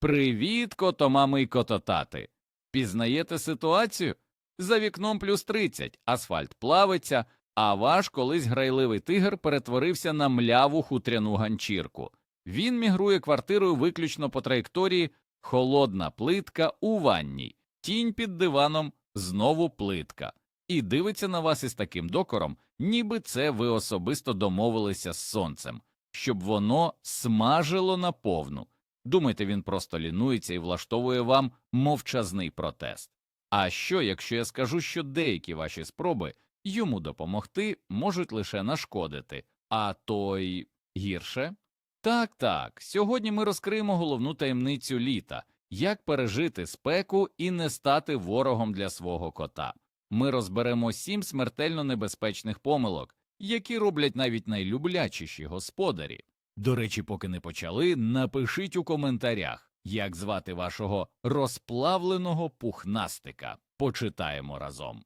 Привіт, котомами й кототати. Пізнаєте ситуацію? За вікном плюс 30, асфальт плавиться, а ваш колись грайливий тигр перетворився на мляву хутряну ганчірку. Він мігрує квартирою виключно по траєкторії холодна плитка у ванній, тінь під диваном знову плитка. І дивиться на вас із таким докором, ніби це ви особисто домовилися з сонцем, щоб воно смажило наповну. Думаєте, він просто лінується і влаштовує вам мовчазний протест. А що, якщо я скажу, що деякі ваші спроби йому допомогти можуть лише нашкодити, а то й гірше? Так, так. Сьогодні ми розкриємо головну таємницю літа як пережити спеку і не стати ворогом для свого кота. Ми розберемо сім смертельно небезпечних помилок, які роблять навіть найлюблячіші господарі. До речі, поки не почали, напишіть у коментарях, як звати вашого розплавленого пухнастика. Почитаємо разом.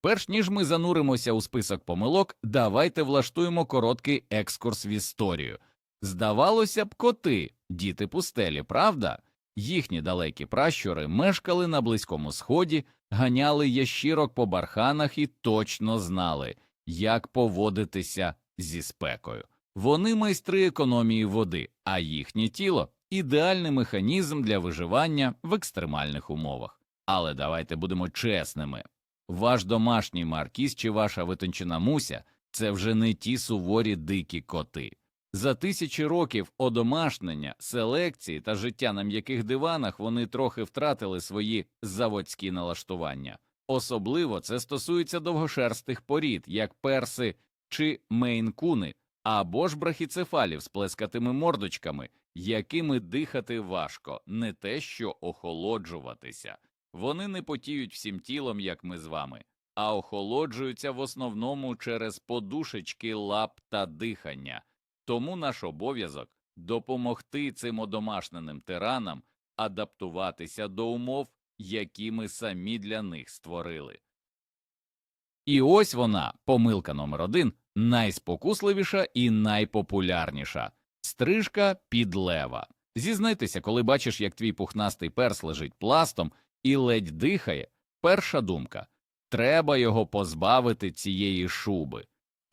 Перш ніж ми зануримося у список помилок, давайте влаштуємо короткий екскурс в історію. Здавалося б, коти, діти пустелі, правда? Їхні далекі пращури мешкали на Близькому Сході, ганяли ящірок по барханах і точно знали, як поводитися зі спекою. Вони майстри економії води, а їхнє тіло ідеальний механізм для виживання в екстремальних умовах. Але давайте будемо чесними. Ваш домашній маркіз чи ваша витончена муся це вже не ті суворі дикі коти. За тисячі років одомашнення, селекції та життя на м'яких диванах вони трохи втратили свої заводські налаштування. Особливо це стосується довгошерстих порід, як перси чи мейнкуни, або ж брахіцефалів з плескатими мордочками, якими дихати важко, не те що охолоджуватися. Вони не потіють всім тілом, як ми з вами, а охолоджуються в основному через подушечки лап та дихання. Тому наш обов'язок допомогти цим одомашненим тиранам адаптуватися до умов, які ми самі для них створили. І ось вона, помилка номер один, найспокусливіша і найпопулярніша стрижка під лева. Зізнайтеся, коли бачиш, як твій пухнастий перс лежить пластом і ледь дихає, перша думка треба його позбавити цієї шуби.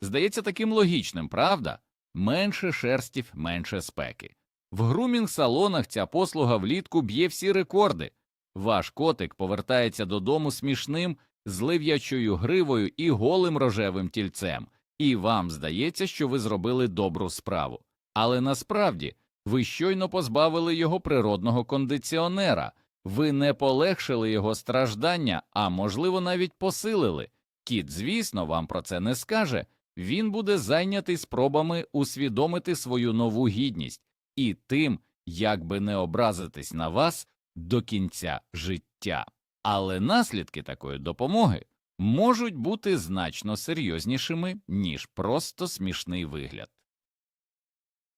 Здається таким логічним, правда? Менше шерстів, менше спеки. В грумінг-салонах ця послуга влітку б'є всі рекорди. Ваш котик повертається додому смішним, з лив'ячою гривою і голим рожевим тільцем, і вам здається, що ви зробили добру справу. Але насправді ви щойно позбавили його природного кондиціонера, ви не полегшили його страждання, а можливо навіть посилили. Кіт, звісно, вам про це не скаже. Він буде зайнятий спробами усвідомити свою нову гідність і тим, як би не образитись на вас до кінця життя. Але наслідки такої допомоги можуть бути значно серйознішими, ніж просто смішний вигляд.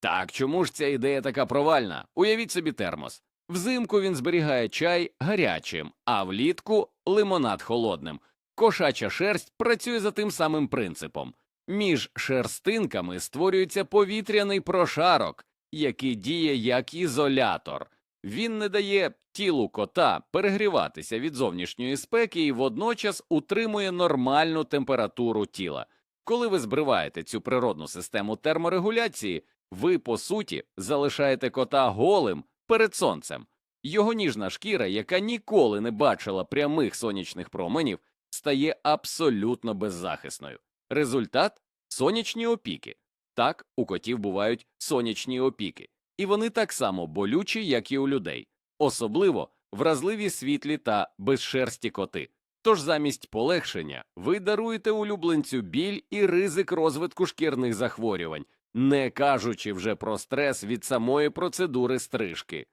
Так чому ж ця ідея така провальна? Уявіть собі термос. Взимку він зберігає чай гарячим, а влітку лимонад холодним. Кошача шерсть працює за тим самим принципом. Між шерстинками створюється повітряний прошарок, який діє як ізолятор. Він не дає тілу кота перегріватися від зовнішньої спеки і водночас утримує нормальну температуру тіла. Коли ви збриваєте цю природну систему терморегуляції, ви, по суті, залишаєте кота голим перед сонцем. Його ніжна шкіра, яка ніколи не бачила прямих сонячних променів, стає абсолютно беззахисною. Результат сонячні опіки. Так, у котів бувають сонячні опіки, і вони так само болючі, як і у людей, особливо вразливі світлі та безшерсті коти. Тож замість полегшення ви даруєте улюбленцю біль і ризик розвитку шкірних захворювань, не кажучи вже про стрес від самої процедури стрижки.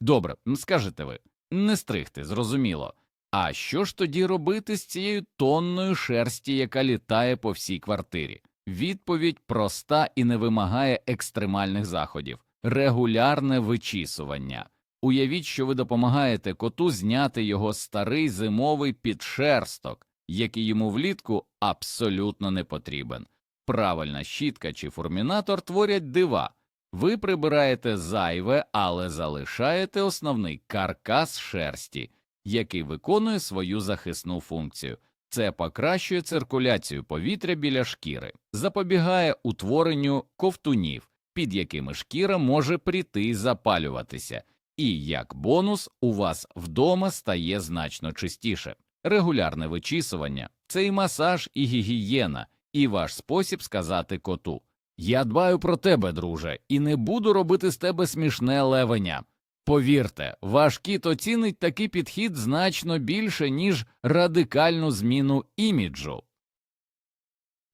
Добре, скажете ви, не стригти, зрозуміло. А що ж тоді робити з цією тонною шерсті, яка літає по всій квартирі? Відповідь проста і не вимагає екстремальних заходів регулярне вичісування. Уявіть, що ви допомагаєте коту зняти його старий зимовий підшерсток, який йому влітку абсолютно не потрібен. Правильна щітка чи фурмінатор творять дива. Ви прибираєте зайве, але залишаєте основний каркас шерсті, який виконує свою захисну функцію. Це покращує циркуляцію повітря біля шкіри, запобігає утворенню ковтунів, під якими шкіра може прийти запалюватися, і як бонус у вас вдома стає значно чистіше. Регулярне вичісування це і масаж, і гігієна, і ваш спосіб сказати коту Я дбаю про тебе, друже, і не буду робити з тебе смішне левеня. Повірте, ваш кіт оцінить такий підхід значно більше, ніж радикальну зміну іміджу.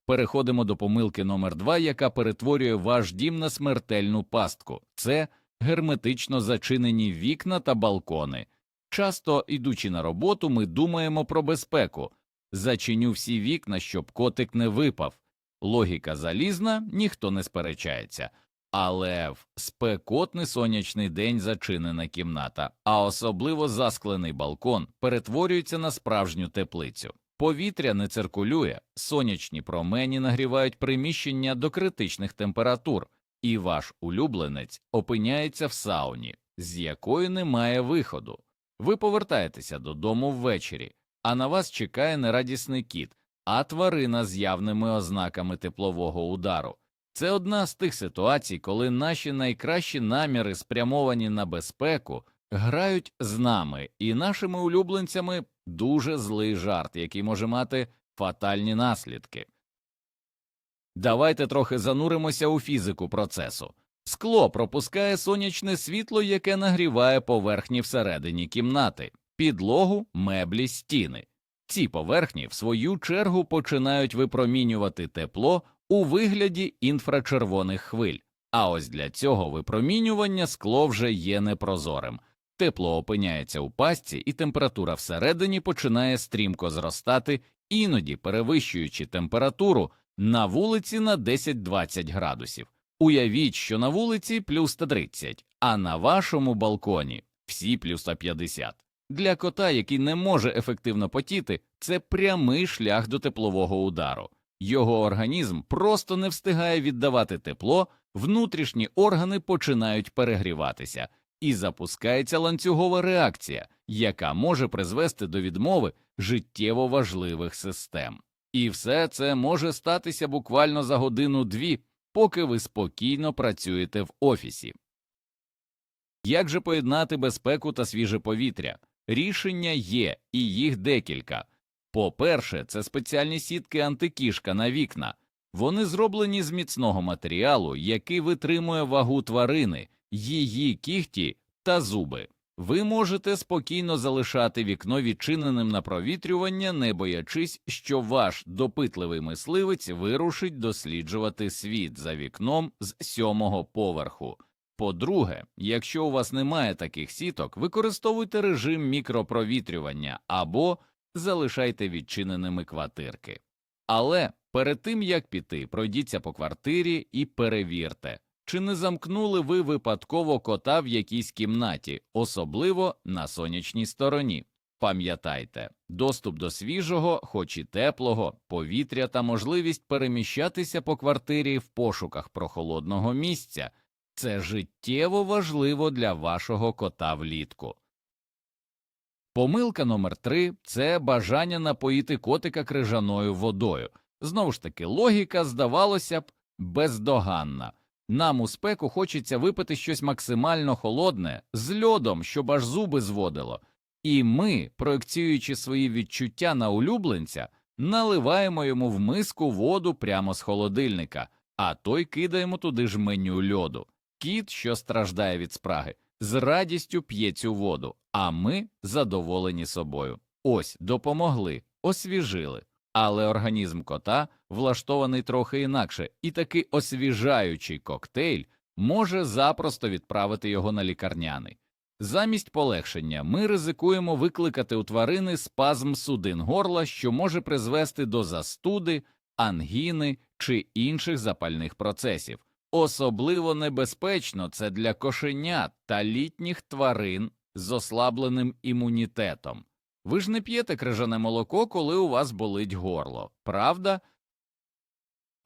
Переходимо до помилки номер 2 яка перетворює ваш дім на смертельну пастку. Це герметично зачинені вікна та балкони. Часто, ідучи на роботу, ми думаємо про безпеку. Зачиню всі вікна, щоб котик не випав. Логіка залізна, ніхто не сперечається. Але в спекотний сонячний день зачинена кімната, а особливо засклений балкон перетворюється на справжню теплицю. Повітря не циркулює, сонячні промені нагрівають приміщення до критичних температур, і ваш улюбленець опиняється в сауні, з якої немає виходу. Ви повертаєтеся додому ввечері, а на вас чекає нерадісний кіт, а тварина з явними ознаками теплового удару. Це одна з тих ситуацій, коли наші найкращі наміри, спрямовані на безпеку, грають з нами і нашими улюбленцями дуже злий жарт, який може мати фатальні наслідки. Давайте трохи зануримося у фізику процесу. Скло пропускає сонячне світло, яке нагріває поверхні всередині кімнати, підлогу, меблі, стіни. Ці поверхні, в свою чергу, починають випромінювати тепло у вигляді інфрачервоних хвиль. А ось для цього випромінювання скло вже є непрозорим. Тепло опиняється у пастці, і температура всередині починає стрімко зростати, іноді перевищуючи температуру на вулиці на 10-20 градусів. Уявіть, що на вулиці плюс 130, а на вашому балконі всі плюс 150. Для кота, який не може ефективно потіти, це прямий шлях до теплового удару. Його організм просто не встигає віддавати тепло, внутрішні органи починають перегріватися, і запускається ланцюгова реакція, яка може призвести до відмови життєво важливих систем. І все це може статися буквально за годину-дві, поки ви спокійно працюєте в офісі. Як же поєднати безпеку та свіже повітря? Рішення є, і їх декілька. По-перше, це спеціальні сітки антикішка на вікна. Вони зроблені з міцного матеріалу, який витримує вагу тварини, її кігті та зуби. Ви можете спокійно залишати вікно відчиненим на провітрювання, не боячись, що ваш допитливий мисливець вирушить досліджувати світ за вікном з сьомого поверху. По-друге, якщо у вас немає таких сіток, використовуйте режим мікропровітрювання або залишайте відчиненими квартирки. Але перед тим як піти, пройдіться по квартирі і перевірте, чи не замкнули ви випадково кота в якійсь кімнаті, особливо на сонячній стороні. Пам'ятайте, доступ до свіжого, хоч і теплого, повітря та можливість переміщатися по квартирі в пошуках прохолодного місця це життєво важливо для вашого кота влітку. Помилка номер три це бажання напоїти котика крижаною водою. Знову ж таки, логіка, здавалося б, бездоганна. Нам у спеку хочеться випити щось максимально холодне з льодом, щоб аж зуби зводило, і ми, проекціюючи свої відчуття на улюбленця, наливаємо йому в миску воду прямо з холодильника, а той кидаємо туди ж меню льоду. Кіт, що страждає від спраги, з радістю п'є цю воду, а ми задоволені собою. Ось допомогли, освіжили. Але організм кота влаштований трохи інакше, і такий освіжаючий коктейль може запросто відправити його на лікарняний. Замість полегшення ми ризикуємо викликати у тварини спазм судин горла, що може призвести до застуди, ангіни чи інших запальних процесів. Особливо небезпечно це для кошенят та літніх тварин з ослабленим імунітетом. Ви ж не п'єте крижане молоко, коли у вас болить горло, правда?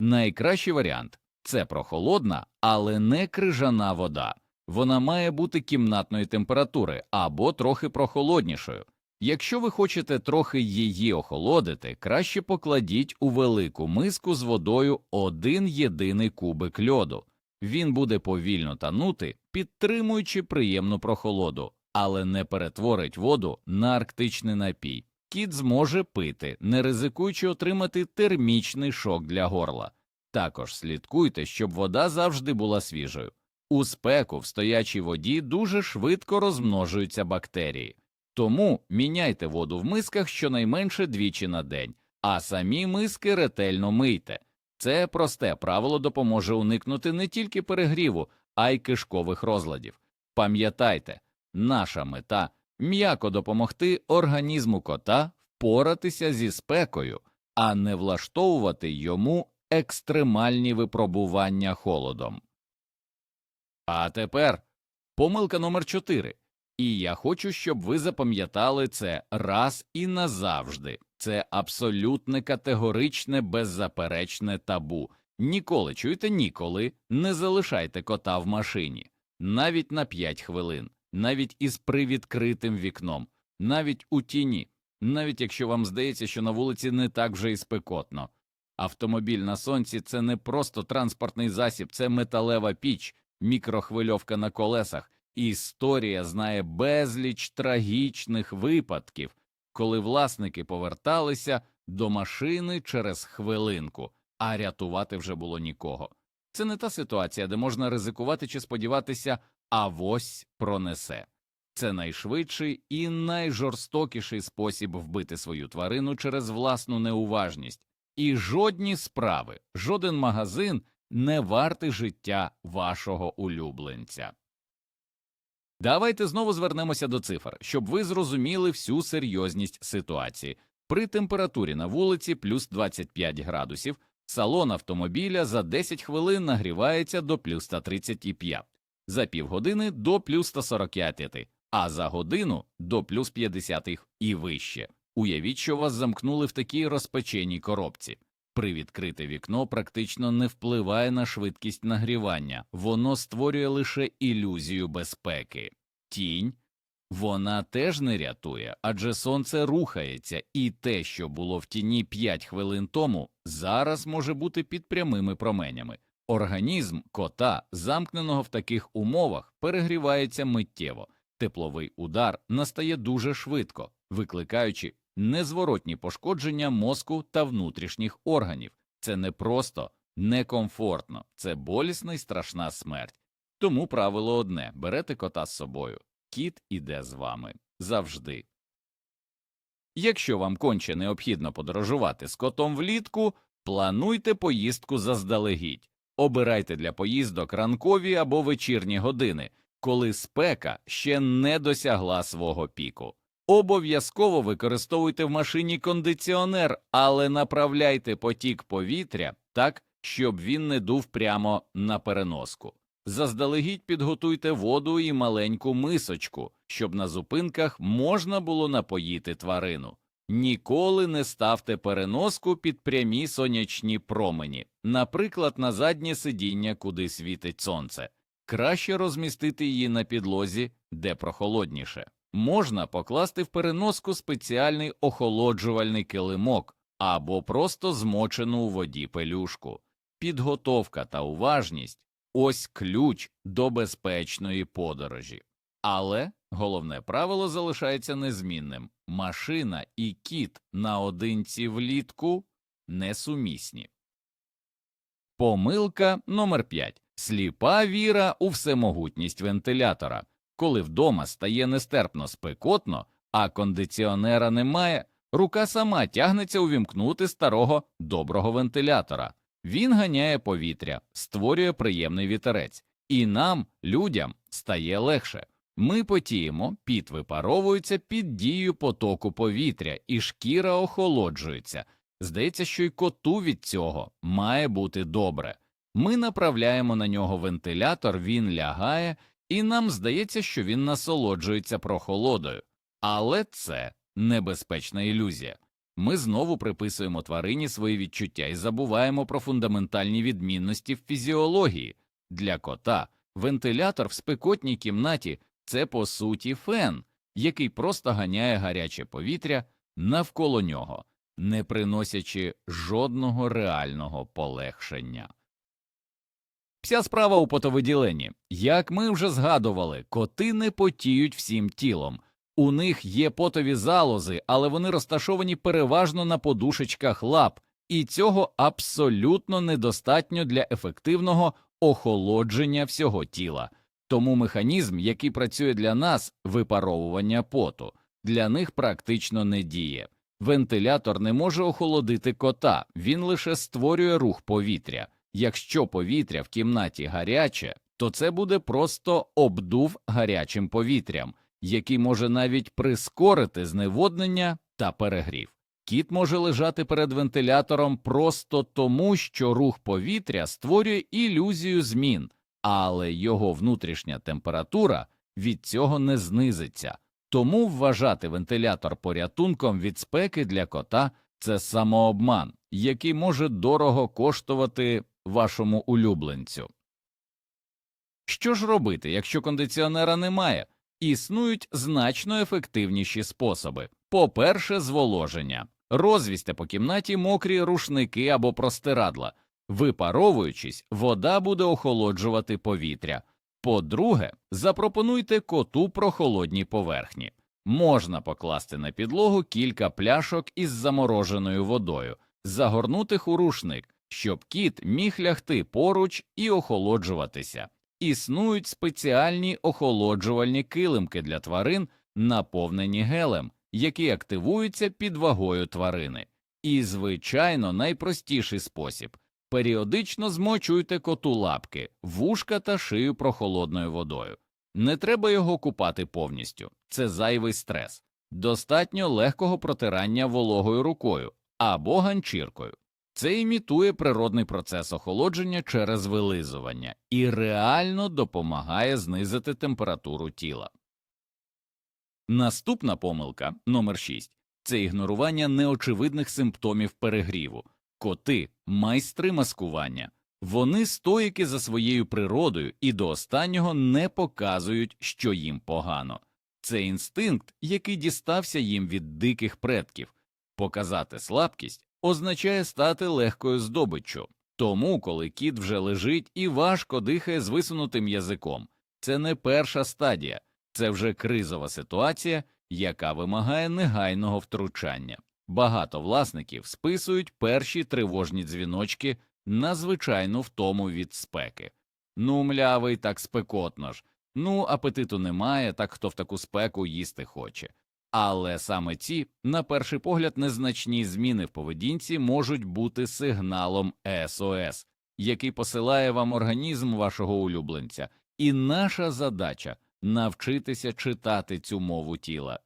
Найкращий варіант Це прохолодна, але не крижана вода. Вона має бути кімнатної температури або трохи прохолоднішою. Якщо ви хочете трохи її охолодити, краще покладіть у велику миску з водою один єдиний кубик льоду. Він буде повільно танути, підтримуючи приємну прохолоду, але не перетворить воду на арктичний напій. Кіт зможе пити, не ризикуючи отримати термічний шок для горла. Також слідкуйте, щоб вода завжди була свіжою. У спеку в стоячій воді дуже швидко розмножуються бактерії. Тому міняйте воду в мисках щонайменше двічі на день, а самі миски ретельно мийте. Це просте правило допоможе уникнути не тільки перегріву, а й кишкових розладів. Пам'ятайте, наша мета м'яко допомогти організму кота впоратися зі спекою, а не влаштовувати йому екстремальні випробування холодом. А тепер помилка номер 4. І я хочу, щоб ви запам'ятали це раз і назавжди. Це абсолютне категоричне, беззаперечне табу. Ніколи чуєте ніколи не залишайте кота в машині, навіть на 5 хвилин, навіть із привідкритим вікном, навіть у тіні, навіть якщо вам здається, що на вулиці не так вже і спекотно. Автомобіль на сонці це не просто транспортний засіб, це металева піч, мікрохвильовка на колесах. Історія знає безліч трагічних випадків, коли власники поверталися до машини через хвилинку, а рятувати вже було нікого. Це не та ситуація, де можна ризикувати чи сподіватися, авось пронесе. Це найшвидший і найжорстокіший спосіб вбити свою тварину через власну неуважність. І жодні справи, жоден магазин не вартий життя вашого улюбленця. Давайте знову звернемося до цифр, щоб ви зрозуміли всю серйозність ситуації. При температурі на вулиці плюс 25 градусів салон автомобіля за 10 хвилин нагрівається до плюс 135, за півгодини до плюс 145, а за годину до плюс 50 і вище. Уявіть, що вас замкнули в такій розпеченій коробці. Привідкрите вікно практично не впливає на швидкість нагрівання, воно створює лише ілюзію безпеки. Тінь вона теж не рятує, адже сонце рухається, і те, що було в тіні 5 хвилин тому, зараз може бути під прямими променями. Організм кота, замкненого в таких умовах, перегрівається миттєво, тепловий удар настає дуже швидко, викликаючи незворотні пошкодження мозку та внутрішніх органів. Це не просто некомфортно, це болісна і страшна смерть. Тому правило одне берете кота з собою, кіт іде з вами завжди. Якщо вам конче необхідно подорожувати з котом влітку, плануйте поїздку заздалегідь, обирайте для поїздок ранкові або вечірні години, коли спека ще не досягла свого піку. Обов'язково використовуйте в машині кондиціонер, але направляйте потік повітря так, щоб він не дув прямо на переноску. Заздалегідь підготуйте воду і маленьку мисочку, щоб на зупинках можна було напоїти тварину. Ніколи не ставте переноску під прямі сонячні промені, наприклад, на заднє сидіння, куди світить сонце. Краще розмістити її на підлозі, де прохолодніше. Можна покласти в переноску спеціальний охолоджувальний килимок або просто змочену у воді пелюшку. Підготовка та уважність ось ключ до безпечної подорожі. Але головне правило залишається незмінним машина і кіт наодинці влітку несумісні. Помилка номер 5 сліпа віра у всемогутність вентилятора. Коли вдома стає нестерпно спекотно, а кондиціонера немає, рука сама тягнеться увімкнути старого доброго вентилятора. Він ганяє повітря, створює приємний вітерець, і нам, людям, стає легше. Ми потіємо, піт випаровується під дією потоку повітря, і шкіра охолоджується. Здається, що й коту від цього має бути добре. Ми направляємо на нього вентилятор, він лягає, і нам здається, що він насолоджується прохолодою. Але це небезпечна ілюзія. ми знову приписуємо тварині свої відчуття і забуваємо про фундаментальні відмінності в фізіології. Для кота вентилятор в спекотній кімнаті це по суті фен, який просто ганяє гаряче повітря навколо нього, не приносячи жодного реального полегшення. Вся справа у потовиділенні. Як ми вже згадували, коти не потіють всім тілом. У них є потові залози, але вони розташовані переважно на подушечках лап, і цього абсолютно недостатньо для ефективного охолодження всього тіла. Тому механізм, який працює для нас, випаровування поту, для них практично не діє. Вентилятор не може охолодити кота, він лише створює рух повітря. Якщо повітря в кімнаті гаряче, то це буде просто обдув гарячим повітрям, який може навіть прискорити зневоднення та перегрів. Кіт може лежати перед вентилятором просто тому, що рух повітря створює ілюзію змін, але його внутрішня температура від цього не знизиться. Тому вважати вентилятор порятунком від спеки для кота це самообман, який може дорого коштувати вашому улюбленцю. Що ж робити, якщо кондиціонера немає? Існують значно ефективніші способи. По-перше, зволоження. Розвісьте по кімнаті мокрі рушники або простирадла. Випаровуючись, вода буде охолоджувати повітря. По-друге, запропонуйте коту прохолодні поверхні. Можна покласти на підлогу кілька пляшок із замороженою водою, загорнутих у рушник, щоб кіт міг лягти поруч і охолоджуватися. Існують спеціальні охолоджувальні килимки для тварин, наповнені гелем, які активуються під вагою тварини. І, звичайно, найпростіший спосіб періодично змочуйте коту лапки, вушка та шию прохолодною водою. Не треба його купати повністю, це зайвий стрес, достатньо легкого протирання вологою рукою або ганчіркою. Це імітує природний процес охолодження через вилизування і реально допомагає знизити температуру тіла. Наступна помилка номер 6 це ігнорування неочевидних симптомів перегріву. Коти майстри маскування. Вони стоїки за своєю природою і до останнього не показують, що їм погано. Це інстинкт, який дістався їм від диких предків. Показати слабкість означає стати легкою здобиччю. Тому, коли кіт вже лежить і важко дихає з висунутим язиком, це не перша стадія, це вже кризова ситуація, яка вимагає негайного втручання. Багато власників списують перші тривожні дзвіночки на звичайну втому від спеки. Ну, млявий, так спекотно ж. Ну, апетиту немає, так хто в таку спеку їсти хоче. Але саме ці, на перший погляд, незначні зміни в поведінці можуть бути сигналом СОС, який посилає вам організм вашого улюбленця, і наша задача навчитися читати цю мову тіла.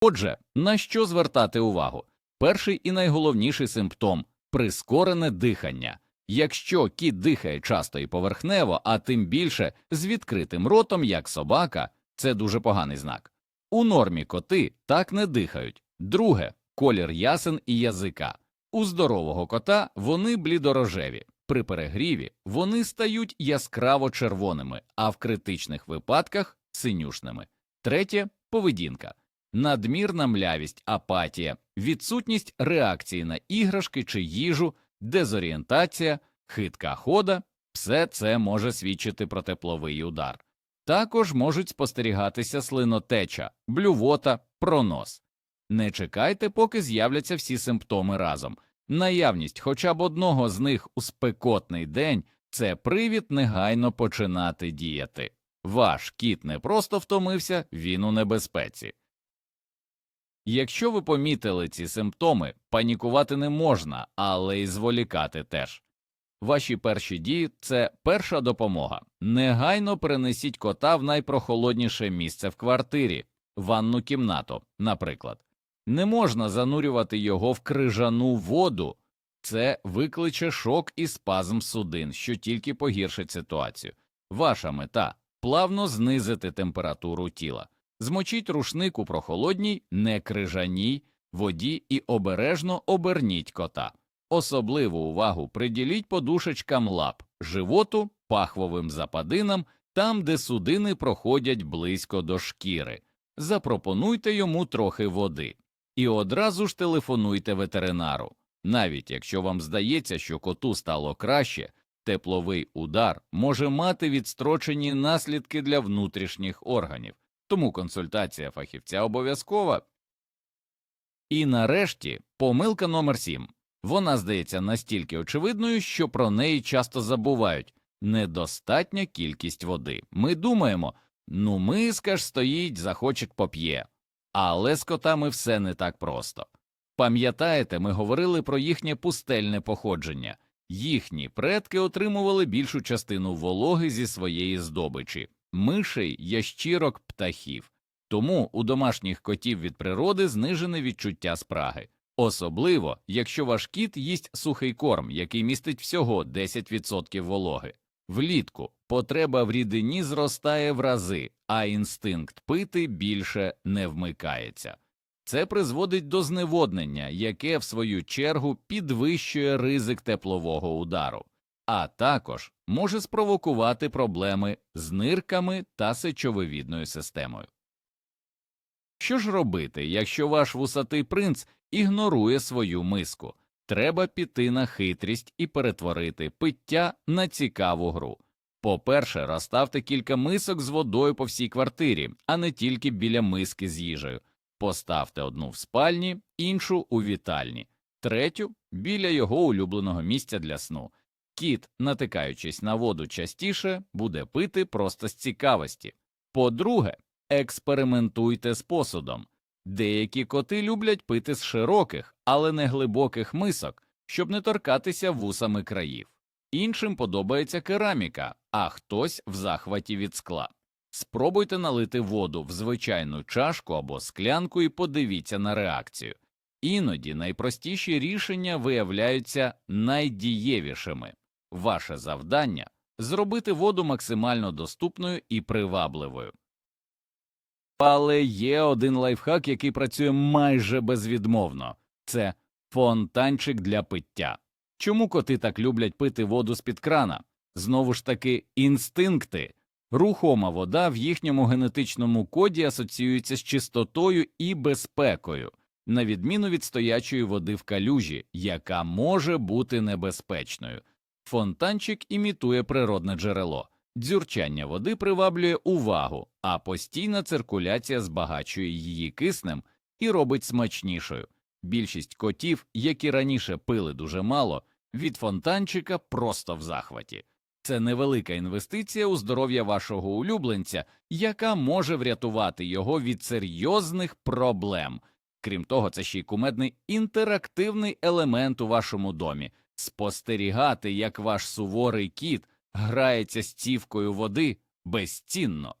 Отже, на що звертати увагу? Перший і найголовніший симптом прискорене дихання. Якщо кіт дихає часто і поверхнево, а тим більше з відкритим ротом, як собака, це дуже поганий знак. У нормі коти так не дихають. Друге колір ясен і язика. У здорового кота вони блідорожеві. При перегріві вони стають яскраво червоними, а в критичних випадках синюшними. Третє поведінка. Надмірна млявість, апатія, відсутність реакції на іграшки чи їжу, дезорієнтація, хитка хода все це може свідчити про тепловий удар. Також можуть спостерігатися слинотеча, блювота, пронос. Не чекайте, поки з'являться всі симптоми разом. Наявність хоча б одного з них у спекотний день це привід негайно починати діяти. Ваш кіт не просто втомився, він у небезпеці. Якщо ви помітили ці симптоми, панікувати не можна, але й зволікати теж. Ваші перші дії це перша допомога. Негайно перенесіть кота в найпрохолодніше місце в квартирі, ванну кімнату, наприклад. Не можна занурювати його в крижану воду, це викличе шок і спазм судин, що тільки погіршить ситуацію. Ваша мета плавно знизити температуру тіла. Змочіть рушник у прохолодній, не крижаній воді і обережно оберніть кота. Особливу увагу приділіть подушечкам лап, животу, пахвовим западинам, там, де судини проходять близько до шкіри. Запропонуйте йому трохи води і одразу ж телефонуйте ветеринару. Навіть якщо вам здається, що коту стало краще, тепловий удар може мати відстрочені наслідки для внутрішніх органів, тому консультація фахівця обов'язкова. І нарешті помилка номер 7. Вона здається настільки очевидною, що про неї часто забувають недостатня кількість води. Ми думаємо, ну миска ж стоїть, захоче поп'є. Але з котами все не так просто. Пам'ятаєте, ми говорили про їхнє пустельне походження. Їхні предки отримували більшу частину вологи зі своєї здобичі мишей, ящірок, птахів. Тому у домашніх котів від природи знижене відчуття спраги, особливо якщо ваш кіт їсть сухий корм, який містить всього 10% вологи. Влітку потреба в рідині зростає в рази, а інстинкт пити більше не вмикається. Це призводить до зневоднення, яке, в свою чергу, підвищує ризик теплового удару, а також може спровокувати проблеми з нирками та сечовивідною системою. Що ж робити, якщо ваш вусатий принц ігнорує свою миску? Треба піти на хитрість і перетворити пиття на цікаву гру. По-перше, розставте кілька мисок з водою по всій квартирі, а не тільки біля миски з їжею. Поставте одну в спальні, іншу у вітальні, третю біля його улюбленого місця для сну. Кіт, натикаючись на воду частіше, буде пити просто з цікавості. По-друге, експериментуйте з посудом. Деякі коти люблять пити з широких, але не глибоких мисок, щоб не торкатися вусами країв. Іншим подобається кераміка, а хтось в захваті від скла. Спробуйте налити воду в звичайну чашку або склянку і подивіться на реакцію. Іноді найпростіші рішення виявляються найдієвішими. Ваше завдання зробити воду максимально доступною і привабливою. Але є один лайфхак, який працює майже безвідмовно це фонтанчик для пиття. Чому коти так люблять пити воду з під крана? Знову ж таки, інстинкти. Рухома вода в їхньому генетичному коді асоціюється з чистотою і безпекою, на відміну від стоячої води в калюжі, яка може бути небезпечною. Фонтанчик імітує природне джерело. Дзюрчання води приваблює увагу, а постійна циркуляція збагачує її киснем і робить смачнішою. Більшість котів, які раніше пили дуже мало, від фонтанчика просто в захваті. Це невелика інвестиція у здоров'я вашого улюбленця, яка може врятувати його від серйозних проблем. Крім того, це ще й кумедний інтерактивний елемент у вашому домі спостерігати, як ваш суворий кіт грається з цівкою води безцінно.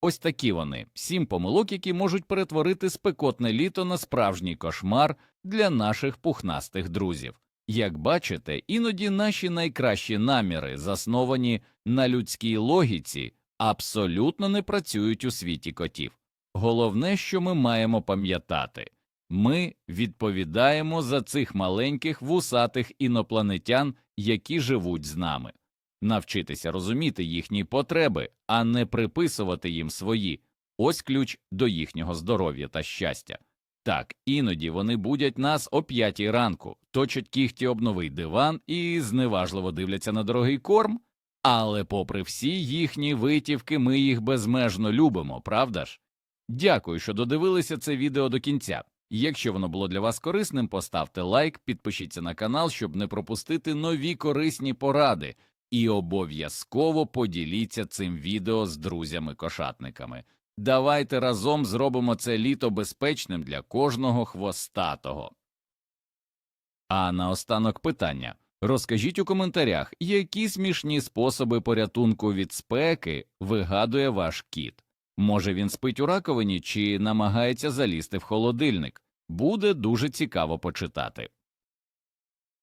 Ось такі вони сім помилок, які можуть перетворити спекотне літо на справжній кошмар для наших пухнастих друзів. Як бачите, іноді наші найкращі наміри, засновані на людській логіці, абсолютно не працюють у світі котів. Головне, що ми маємо пам'ятати ми відповідаємо за цих маленьких вусатих інопланетян, які живуть з нами, навчитися розуміти їхні потреби, а не приписувати їм свої ось ключ до їхнього здоров'я та щастя. Так, іноді вони будять нас о п'ятій ранку, точать кіхті об новий диван і зневажливо дивляться на дорогий корм, але, попри всі їхні витівки, ми їх безмежно любимо, правда ж? Дякую, що додивилися це відео до кінця. Якщо воно було для вас корисним, поставте лайк, підпишіться на канал, щоб не пропустити нові корисні поради, і обов'язково поділіться цим відео з друзями-кошатниками. Давайте разом зробимо це літо безпечним для кожного хвостатого. А наостанок питання розкажіть у коментарях, які смішні способи порятунку від спеки вигадує ваш кіт. Може він спить у раковині чи намагається залізти в холодильник. Буде дуже цікаво почитати.